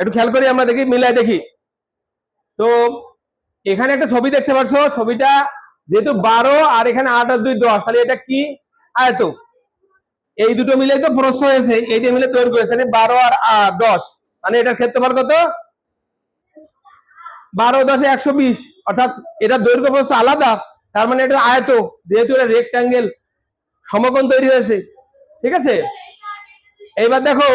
একটু খেয়াল করি, আমরা দেখি, মিলাই দেখি। তো, এখানে একটা ছবি দেখতে পাচ্ছ, ছবিটা যেহেতু বারো আর এখানে আট আর দুই দশ, তাহলে এটা কি আয়ত এই দুটো মিলে তো প্রস্থ হয়েছে এইটা মিলে তৈরি করেছে বারো আর দশ। মানে এটার ক্ষেত্রফল কত? বারো দশে একশো বিশ, অর্থাৎ এটা দৈর্ঘ্য প্রস্থ আলাদা, তার মানে এটা আয়ত যেহেতু এটা রেক্টাঙ্গেল সমকোণ তৈরি হয়েছে, ঠিক আছে? এইবার দেখো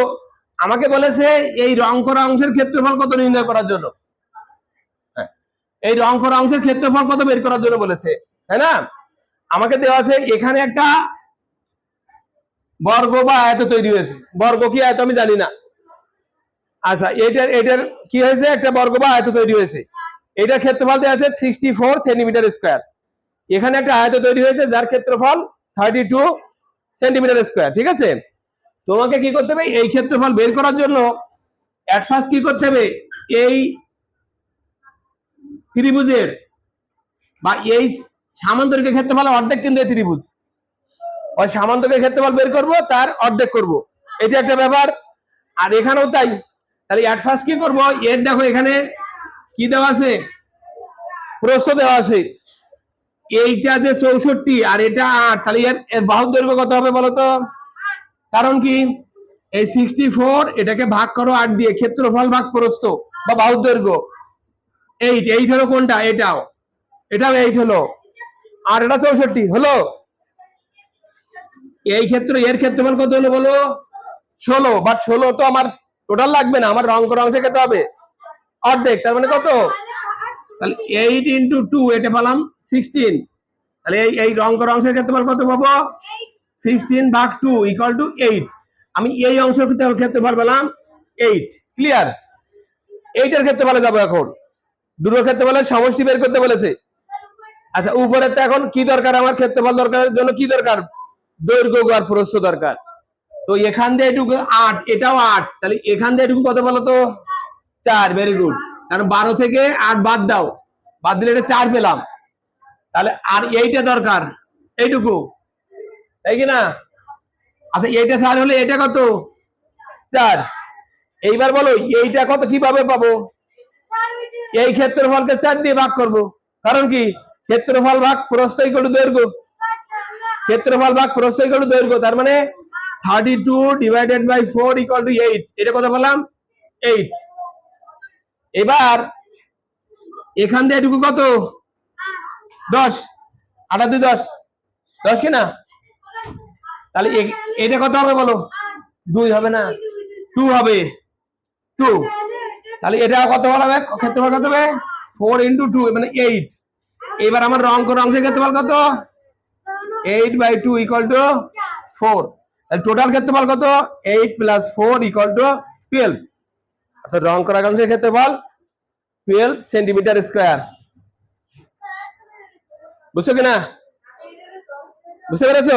আমাকে বলেছে এই রং করা অংশের ক্ষেত্রফল কত নির্ণয় করার জন্য? হ্যাঁ, এই রং করা অংশের ক্ষেত্রফল কত বের করার জন্য বলেছে? তাই না? আমাকে দেওয়া আছে এখানে একটা বর্গ বা আয়ত তৈরি হয়েছে। বর্গ কি আয়ত আমি জানি না। আচ্ছা এটার এটার কি হয়েছে? একটা বর্গ বা আয়ত তৈরি হয়েছে। এটার ক্ষেত্রফল দেওয়া আছে সিক্সটি ফোর সেন্টিমিটার স্কোয়ার এখানে একটা আয়ত তৈরি হয়েছে যার ক্ষেত্রফল থার্টি টু সেন্টিমিটার স্কোয়ার ঠিক আছে? তোমাকে কি করতে হবে? এই ক্ষেত্রফল বের করার জন্য ফার্স্ট কি করতে হবে? এই ত্রিভুজের বা এই সামান্তরিকের ক্ষেত্রফল অর্ধেক কিন্তু এই ত্রিভুজ। ওই সামান্তরিকের ক্ষেত্রফল বের করব, তার অর্ধেক করব। এটা একটা ব্যাপার। আর এখানেও তাই। তাহলে ফার্স্ট কি করব? এর দেখো এখানে কি দেওয়া আছে? প্রস্থ দেওয়া আছে। এইটা যে চৌষট্টি আর এটা আট। তাহলে এর বাহুর দৈর্ঘ্য কত হবে বলো তো? কারণ কি? এই সিক্সটি ফোর এটাকে ভাগ করো আট দিয়ে, ক্ষেত্রফল ভাগ প্রস্থ বা বাহুর দৈর্ঘ্য। এইট এইট হলো কোনটা? এটাও। এটাও এইট হলো। আর এটা চৌষট্টি, হলো? এই ক্ষেত্রে, এর ক্ষেত্রফল কত হলো বলো? ষোলো। বাট ষোলো তো আমার টোটাল লাগবে না, আমার রং করা অংশে খেতে হবে। অর্ধেক, তার মানে কত? তাহলে এইট ইন্টু টু এটা পেলাম সিক্সটিন তাহলে এই এই রং করা অংশের ক্ষেত্রফল কত পাবো? সিক্সটিন ভাগ টু ইকুয়াল টু এইট আমি এই অংশের ক্ষেত্রে ক্ষেত্রফল পেলাম এইট ক্লিয়ার এইটার ক্ষেত্রফলে যাব এখন। দুটো ক্ষেত্রফলের সমষ্টি বের করতে বলেছে। আচ্ছা উপরে তো এখন কি দরকার? আমার ক্ষেত্রফল দরকারের জন্য কি দরকার? দৈর্ঘ্য আর প্রস্থ দরকার। তো এখান দিয়ে এটুকু আট, এটাও আট। তাহলে এখান দিয়ে এটুকু কত বলো তো? চার ভেরি গুড কারণ বারো থেকে আট বাদ দাও। বাদ দিলে এটা চার পেলাম। তাহলে আর এইটা দরকার। এইটুকু। তাই কি না? আচ্ছা এইটা চার হলে এটা কত? চার। এইবার বলো, এইটা কত? কীভাবে পাবো? এই ক্ষেত্রফলকে চার দিয়ে ভাগ করব। কারণ কি? ক্ষেত্রফল ভাগ প্রস্থ ইকুয়াল দৈর্ঘ্য। ক্ষেত্রফল ভাগ প্রস্থ ইকুয়াল দৈর্ঘ্য, তার মানে thirty two divided by four equal to eight এটা কত বললাম? এইট এবার এখান দিয়ে এটুকু কত? দশ। আটা দুই দশ দশ কিনা তাহলে এটা কত হবে বলো? দুই হবে না। টু হবে। টু তাহলে এটা কত হবে? ক্ষেত্রফল কত হবে? ফোর ইন্টু টু মানে এইট এবার আমার রং করে অংশের ক্ষেত্রফল কত? Eight by two equal to four total ক্ষেত্রফল কত? Eight plus four equal to twelve অর্থাৎ রং করা অংশের ক্ষেত্রফল টুয়েলভ সেন্টিমিটার স্কোয়ার বুঝছ কিনা? বুঝতে পেরেছ?